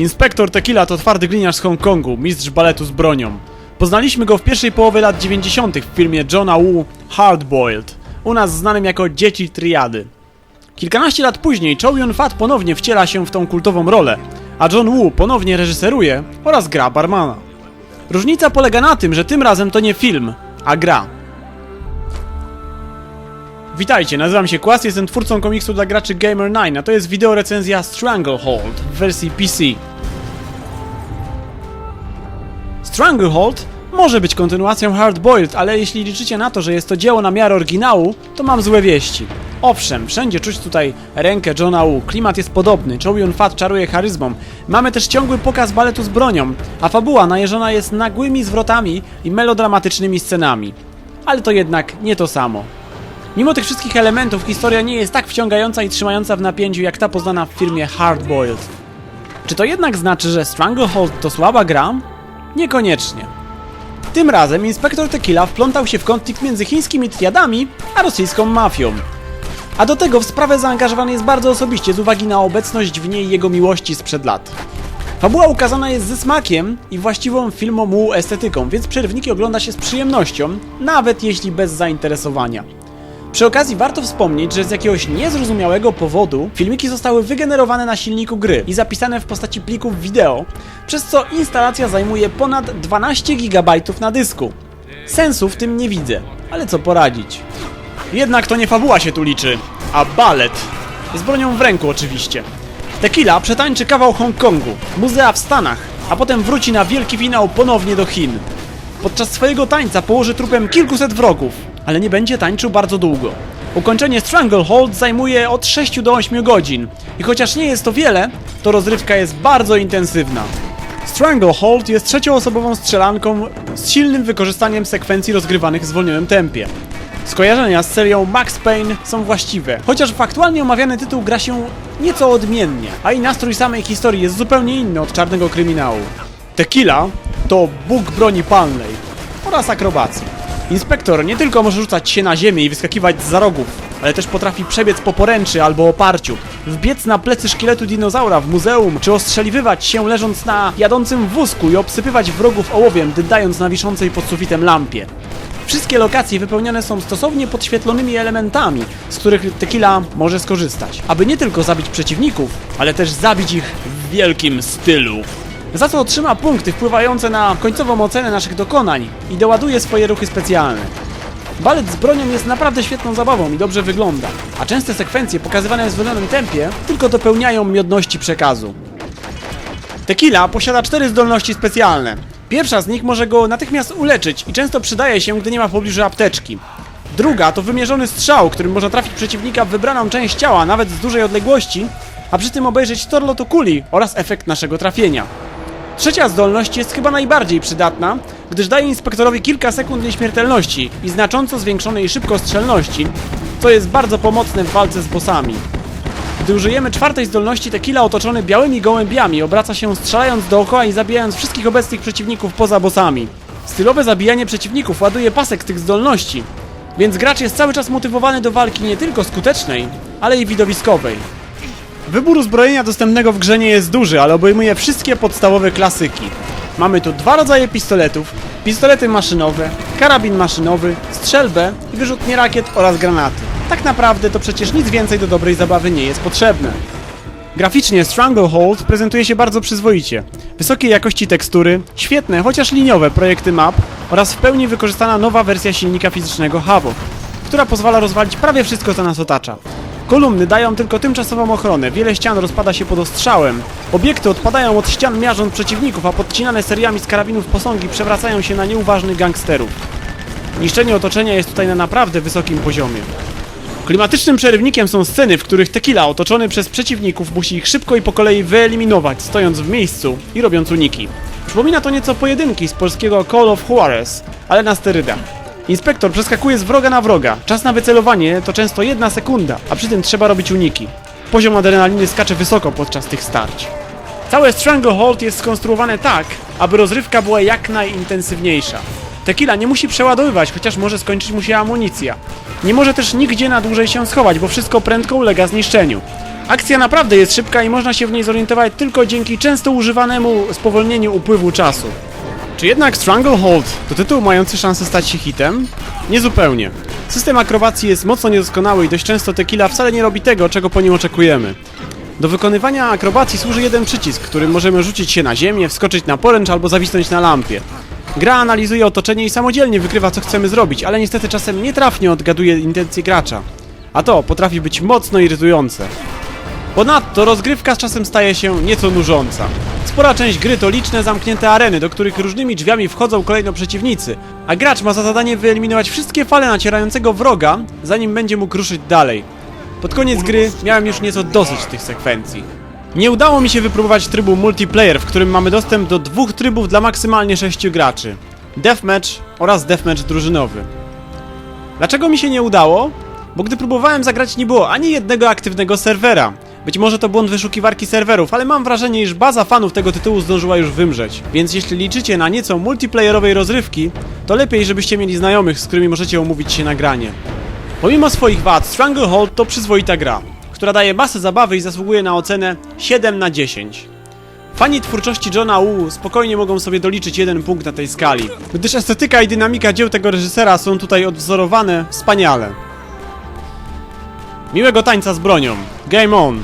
Inspektor Tequila to twardy gliniarz z Hongkongu, mistrz baletu z bronią. Poznaliśmy go w pierwszej połowie lat 90. w filmie Johna Woo Hardboiled, u nas znanym jako Dzieci Triady. Kilkanaście lat później Chow Yun-fat ponownie wciela się w tą kultową rolę, a John Woo ponownie reżyseruje oraz gra barmana. Różnica polega na tym, że tym razem to nie film, a gra. Witajcie, nazywam się Kłas, jestem twórcą komiksu dla graczy Gamer9, a to jest wideo recenzja Stranglehold w wersji PC. Stranglehold może być kontynuacją Hardboiled, ale jeśli liczycie na to, że jest to dzieło na miarę oryginału, to mam złe wieści. Owszem, wszędzie czuć tutaj rękę Johna Woo, klimat jest podobny, Chow Yun-fat czaruje charyzmą, mamy też ciągły pokaz baletu z bronią, a fabuła najeżona jest nagłymi zwrotami i melodramatycznymi scenami. Ale to jednak nie to samo. Mimo tych wszystkich elementów historia nie jest tak wciągająca i trzymająca w napięciu jak ta poznana w filmie Hardboiled. Czy to jednak znaczy, że Stranglehold to słaba gra? Niekoniecznie. Tym razem inspektor Tequila wplątał się w konflikt między chińskimi triadami a rosyjską mafią. A do tego w sprawę zaangażowany jest bardzo osobiście z uwagi na obecność w niej jego miłości sprzed lat. Fabuła ukazana jest ze smakiem i właściwą filmomu estetyką, więc przerwniki ogląda się z przyjemnością, nawet jeśli bez zainteresowania. Przy okazji warto wspomnieć, że z jakiegoś niezrozumiałego powodu filmiki zostały wygenerowane na silniku gry i zapisane w postaci plików wideo, przez co instalacja zajmuje ponad 12 GB na dysku. Sensu w tym nie widzę, ale co poradzić. Jednak to nie fabuła się tu liczy, a balet. Z bronią w ręku oczywiście. Tequila przetańczy kawał Hongkongu, muzea w Stanach, a potem wróci na wielki finał ponownie do Chin. Podczas swojego tańca położy trupem kilkuset wrogów, ale nie będzie tańczył bardzo długo. Ukończenie Stranglehold zajmuje od 6 do 8 godzin i chociaż nie jest to wiele, to rozrywka jest bardzo intensywna. Stranglehold jest trzecioosobową strzelanką z silnym wykorzystaniem sekwencji rozgrywanych w zwolnionym tempie. Skojarzenia z serią Max Payne są właściwe, chociaż w aktualnie omawiany tytuł gra się nieco odmiennie, a i nastrój samej historii jest zupełnie inny od czarnego kryminału. Tequila to Bóg broni palnej oraz akrobacji. Inspektor nie tylko może rzucać się na ziemię i wyskakiwać z rogów, ale też potrafi przebiec po poręczy albo oparciu, wbiec na plecy szkieletu dinozaura w muzeum, czy ostrzeliwywać się leżąc na jadącym wózku i obsypywać wrogów ołowiem, dydając na wiszącej pod sufitem lampie. Wszystkie lokacje wypełnione są stosownie podświetlonymi elementami, z których Tequila może skorzystać, aby nie tylko zabić przeciwników, ale też zabić ich w wielkim stylu. Za co otrzyma punkty wpływające na końcową ocenę naszych dokonań i doładuje swoje ruchy specjalne. Balet z bronią jest naprawdę świetną zabawą i dobrze wygląda, a częste sekwencje pokazywane w zwolnionym tempie tylko dopełniają miodności przekazu. Tequila posiada cztery zdolności specjalne. Pierwsza z nich może go natychmiast uleczyć i często przydaje się, gdy nie ma w pobliżu apteczki. Druga to wymierzony strzał, którym można trafić przeciwnika w wybraną część ciała, nawet z dużej odległości, a przy tym obejrzeć tor lotu kuli oraz efekt naszego trafienia. Trzecia zdolność jest chyba najbardziej przydatna, gdyż daje inspektorowi kilka sekund nieśmiertelności i znacząco zwiększonej szybkostrzelności, co jest bardzo pomocne w walce z bossami. Gdy użyjemy czwartej zdolności, Tequila otoczony białymi gołębiami obraca się strzelając dookoła i zabijając wszystkich obecnych przeciwników poza bossami. Stylowe zabijanie przeciwników ładuje pasek tych zdolności, więc gracz jest cały czas motywowany do walki nie tylko skutecznej, ale i widowiskowej. Wybór uzbrojenia dostępnego w grze nie jest duży, ale obejmuje wszystkie podstawowe klasyki. Mamy tu dwa rodzaje pistoletów, pistolety maszynowe, karabin maszynowy, strzelbę i wyrzutnie rakiet oraz granaty. Tak naprawdę to przecież nic więcej do dobrej zabawy nie jest potrzebne. Graficznie Stranglehold prezentuje się bardzo przyzwoicie. Wysokiej jakości tekstury, świetne, chociaż liniowe projekty map oraz w pełni wykorzystana nowa wersja silnika fizycznego Havok, która pozwala rozwalić prawie wszystko co nas otacza. Kolumny dają tylko tymczasową ochronę, wiele ścian rozpada się pod ostrzałem, obiekty odpadają od ścian miażąc przeciwników, a podcinane seriami z karabinów posągi przewracają się na nieuważnych gangsterów. Niszczenie otoczenia jest tutaj na naprawdę wysokim poziomie. Klimatycznym przerywnikiem są sceny, w których Tequila otoczony przez przeciwników musi ich szybko i po kolei wyeliminować, stojąc w miejscu i robiąc uniki. Przypomina to nieco pojedynki z polskiego Call of Juarez, ale na sterydach. Inspektor przeskakuje z wroga na wroga. Czas na wycelowanie to często jedna sekunda, a przy tym trzeba robić uniki. Poziom adrenaliny skacze wysoko podczas tych starć. Całe Stranglehold jest skonstruowane tak, aby rozrywka była jak najintensywniejsza. Tequila nie musi przeładowywać, chociaż może skończyć mu się amunicja. Nie może też nigdzie na dłużej się schować, bo wszystko prędko ulega zniszczeniu. Akcja naprawdę jest szybka i można się w niej zorientować tylko dzięki często używanemu spowolnieniu upływu czasu. Czy jednak Stranglehold to tytuł mający szansę stać się hitem? Niezupełnie. System akrobacji jest mocno niedoskonały i dość często Tequila wcale nie robi tego, czego po nim oczekujemy. Do wykonywania akrobacji służy jeden przycisk, którym możemy rzucić się na ziemię, wskoczyć na poręcz albo zawisnąć na lampie. Gra analizuje otoczenie i samodzielnie wykrywa co chcemy zrobić, ale niestety czasem nietrafnie odgaduje intencje gracza. A to potrafi być mocno irytujące. Ponadto rozgrywka z czasem staje się nieco nużąca. Spora część gry to liczne zamknięte areny, do których różnymi drzwiami wchodzą kolejno przeciwnicy, a gracz ma za zadanie wyeliminować wszystkie fale nacierającego wroga, zanim będzie mógł ruszyć dalej. Pod koniec gry miałem już nieco dosyć tych sekwencji. Nie udało mi się wypróbować trybu multiplayer, w którym mamy dostęp do dwóch trybów dla maksymalnie sześciu graczy. Deathmatch oraz deathmatch drużynowy. Dlaczego mi się nie udało? Bo gdy próbowałem zagrać nie było ani jednego aktywnego serwera. Być może to błąd wyszukiwarki serwerów, ale mam wrażenie, iż baza fanów tego tytułu zdążyła już wymrzeć. Więc jeśli liczycie na nieco multiplayerowej rozrywki, to lepiej, żebyście mieli znajomych, z którymi możecie umówić się na granie. Pomimo swoich wad, Stranglehold to przyzwoita gra, która daje masę zabawy i zasługuje na ocenę 7 na 10. Fani twórczości Johna Woo spokojnie mogą sobie doliczyć jeden punkt na tej skali, gdyż estetyka i dynamika dzieł tego reżysera są tutaj odwzorowane wspaniale. Miłego tańca z bronią. Game on!